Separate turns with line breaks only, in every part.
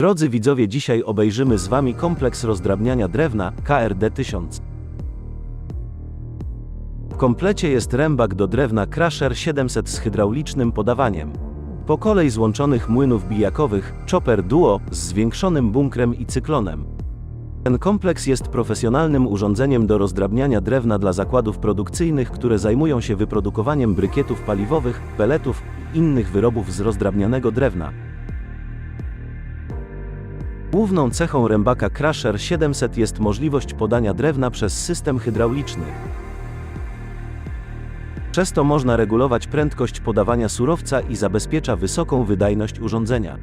Drodzy widzowie, dzisiaj obejrzymy z Wami kompleks rozdrabniania drewna KRD 1000. W komplecie jest rębak do drewna Crusher 700 z hydraulicznym podawaniem. Po kolei złączonych młynów bijakowych Chopper Duo z zwiększonym bunkrem i cyklonem. Ten kompleks jest profesjonalnym urządzeniem do rozdrabniania drewna dla zakładów produkcyjnych, które zajmują się wyprodukowaniem brykietów paliwowych, peletów i innych wyrobów z rozdrabnianego drewna. Główną cechą rębaka Crusher 700 jest możliwość podania drewna przez system hydrauliczny. Przez to można regulować prędkość podawania surowca i zabezpiecza wysoką wydajność urządzenia.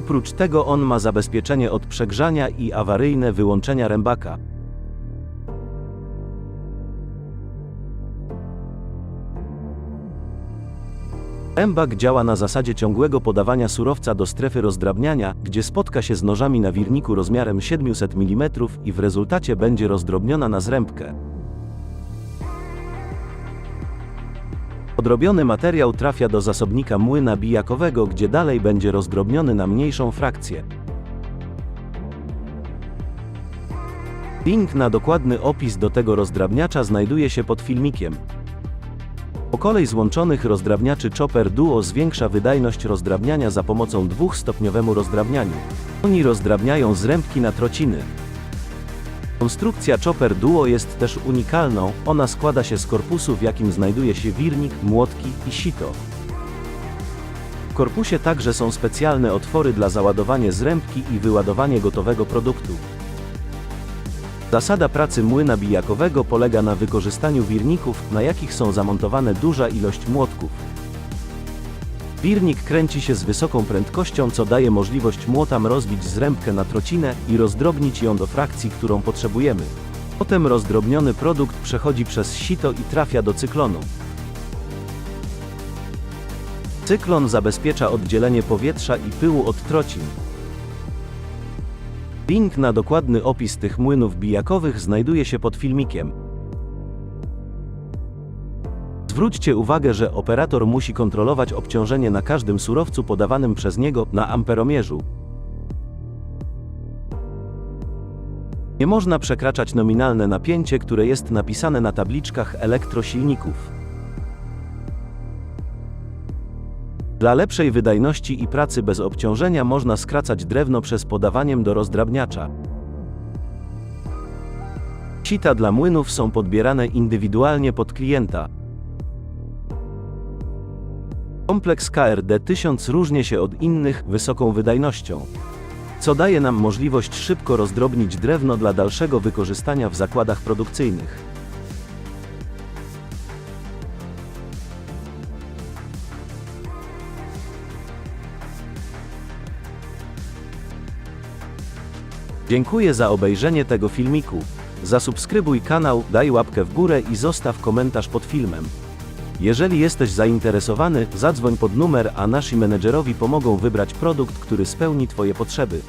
Oprócz tego on ma zabezpieczenie od przegrzania i awaryjne wyłączenia rębaka. Rębak działa na zasadzie ciągłego podawania surowca do strefy rozdrabniania, gdzie spotka się z nożami na wirniku rozmiarem 700 mm i w rezultacie będzie rozdrobniona na zrębkę. Odrobiony materiał trafia do zasobnika młyna bijakowego, gdzie dalej będzie rozdrobniony na mniejszą frakcję. Link na dokładny opis do tego rozdrabniacza znajduje się pod filmikiem. Po kolei złączonych rozdrabniaczy Chopper Duo zwiększa wydajność rozdrabniania za pomocą dwustopniowemu rozdrabnianiu. Oni rozdrabniają zrębki na trociny. Konstrukcja Chopper Duo jest też unikalną, ona składa się z korpusu, w jakim znajduje się wirnik, młotki i sito. W korpusie także są specjalne otwory dla załadowania zrębki i wyładowanie gotowego produktu. Zasada pracy młyna bijakowego polega na wykorzystaniu wirników, na jakich są zamontowane duża ilość młotków. Wirnik kręci się z wysoką prędkością, co daje możliwość młotam rozbić zrębkę na trocinę i rozdrobnić ją do frakcji, którą potrzebujemy. Potem rozdrobniony produkt przechodzi przez sito i trafia do cyklonu. Cyklon zabezpiecza oddzielenie powietrza i pyłu od trocin. Link na dokładny opis tych młynów bijakowych znajduje się pod filmikiem. Zwróćcie uwagę, że operator musi kontrolować obciążenie na każdym surowcu podawanym przez niego na amperomierzu. Nie można przekraczać nominalne napięcie, które jest napisane na tabliczkach elektrosilników. Dla lepszej wydajności i pracy bez obciążenia można skracać drewno przez podawaniem do rozdrabniacza. Sita dla młynów są podbierane indywidualnie pod klienta. Kompleks KRD 1000 różni się od innych wysoką wydajnością, co daje nam możliwość szybko rozdrobnić drewno dla dalszego wykorzystania w zakładach produkcyjnych. Dziękuję za obejrzenie tego filmiku. Zasubskrybuj kanał, daj łapkę w górę i zostaw komentarz pod filmem. Jeżeli jesteś zainteresowany, zadzwoń pod numer, a nasi menedżerowi pomogą wybrać produkt, który spełni Twoje potrzeby.